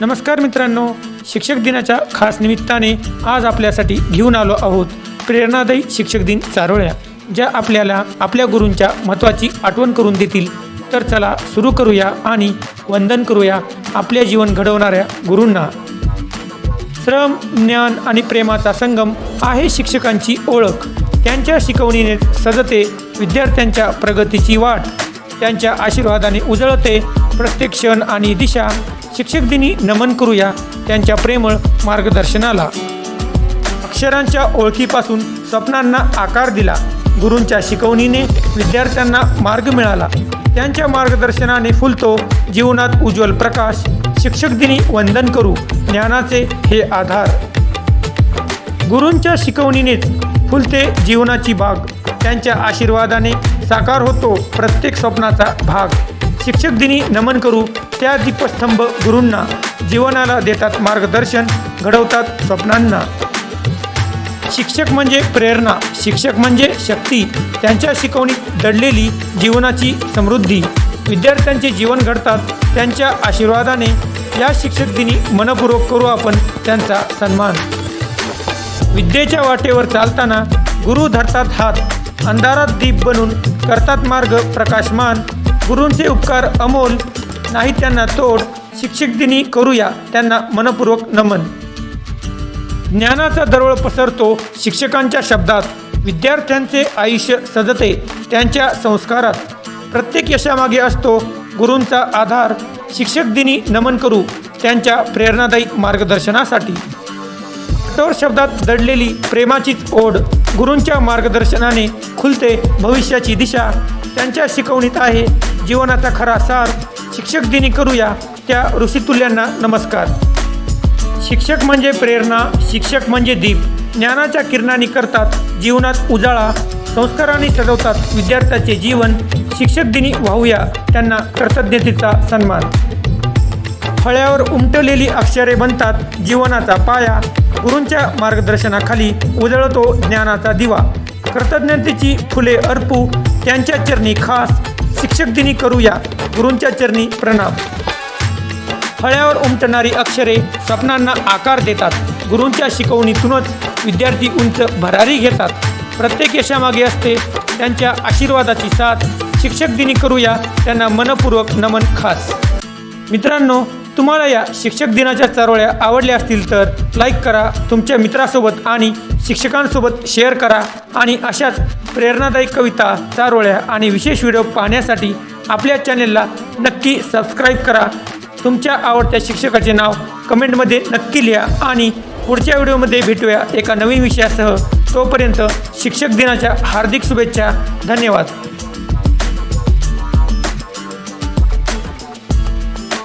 नमस्कार मित्रांनो शिक्षक दिनाच्या खास निमित्ताने आज आपल्यासाठी घेऊन आलो आहोत प्रेरणादायी शिक्षक दिन चारोळ्या ज्या आपल्याला आपल्या गुरूंच्या महत्त्वाची आठवण करून देतील. तर चला सुरू करूया आणि वंदन करूया आपले जीवन घडवणाऱ्या गुरूंना. श्रम ज्ञान आणि प्रेमाचा संगम आहे शिक्षकांची ओळख. त्यांच्या शिकवणीने सजते विद्यार्थ्यांच्या प्रगतीची वाट. त्यांच्या आशीर्वादाने उजळते प्रत्येक क्षण आणि दिशा. शिक्षक दिनी नमन करूया. त्यांच्या प्रेमळ मार्गदर्शनाला. अक्षरांच्या ओळखीपासून स्वप्नांना आकार दिला. गुरूंच्या शिकवणीने विद्यार्थ्यांना मार्ग मिळाला. त्यांच्या मार्गदर्शनाने फुलतो जीवनात उज्ज्वल प्रकाश. शिक्षक दिनी वंदन करू. ज्ञानाचे हे आधार. गुरूंच्या शिकवणीनेच फुलते जीवनाची बाग. त्यांच्या आशीर्वादाने साकार होतो प्रत्येक स्वप्नाचा भाग. शिक्षक दिनी नमन करू. त्या दीपस्तंभ गुरूंना जीवनाला देतात मार्गदर्शन घडवतात स्वप्नांना. शिक्षक म्हणजे प्रेरणा शिक्षक म्हणजे शक्ती. त्यांच्या शिकवणीत दडलेली जीवनाची समृद्धी. विद्यार्थ्यांचे जीवन घडतात त्यांच्या आशीर्वादाने. या शिक्षक दिनी मनपूर्वक करू आपण त्यांचा सन्मान. विद्येच्या वाटेवर चालताना गुरु धरतात हात. अंधारात दीप बनून करतात मार्ग प्रकाशमान. गुरूंचे उपकार अमोल नाही त्यांना तोड. शिक्षक दिनी करूया त्यांना मनपूर्वक नमन. ज्ञानाचा दरवळ पसरतो शिक्षकांच्या शब्दात. विद्यार्थ्यांचे आयुष्य सजते त्यांच्या संस्कारात. प्रत्येक यशामागे असतो गुरूंचा आधार. शिक्षक दिनी नमन करू त्यांच्या प्रेरणादायी मार्गदर्शनासाठी. कठोर शब्दात दडलेली प्रेमाचीच ओढ गुरूंच्या मार्गदर्शनाने खुलते भविष्याची दिशा. त्यांच्या शिकवणीत आहे. जीवनाचा खरा सार शिक्षक दिनी करूया त्या ऋषितुल्यांना नमस्कार. शिक्षक म्हणजे प्रेरणा शिक्षक म्हणजे दीप. ज्ञानाच्या किरणांनी करतात जीवनात उजाळा संस्कारांनी सजवतात विद्यार्थ्याचे जीवन. शिक्षक दिनी वाहूया त्यांना कृतज्ञतेचा सन्मान. फळ्यावर उमटलेली अक्षरे बनतात जीवनाचा पाया. गुरूंच्या मार्गदर्शनाखाली उजळतो ज्ञानाचा दिवा. कृतज्ञतेची फुले अर्पू. त्यांच्या चरणी खास शिक्षक दिनी करूया. गुरूंच्या चरणी प्रणाम. फळ्यावर उमटणारी अक्षरे स्वप्नांना आकार देतात. गुरूंच्या शिकवणीतूनच विद्यार्थी उंच भरारी घेतात. प्रत्येक यशामागे असते त्यांच्या आशीर्वादाची साथ. शिक्षक दिनी करूया त्यांना मनपूर्वक नमन खास. मित्रांनो तुम्हाला या शिक्षक दिनाच्या चारोळ्या आवडल्या असतील तर लाईक करा तुमच्या मित्रासोबत आणि शिक्षकांसोबत शेअर करा. आणि अशाच प्रेरणादायी कविता चारोळ्या आणि विशेष व्हिडिओ पाहण्यासाठी आपल्या चॅनेलला नक्की सबस्क्राईब करा. तुमच्या आवडत्या शिक्षकाचे नाव कमेंटमध्ये नक्की लिहा आणि पुढच्या व्हिडिओमध्ये भेटूया एका नवीन विषयासह. तोपर्यंत शिक्षक दिनाच्या हार्दिक शुभेच्छा. धन्यवाद.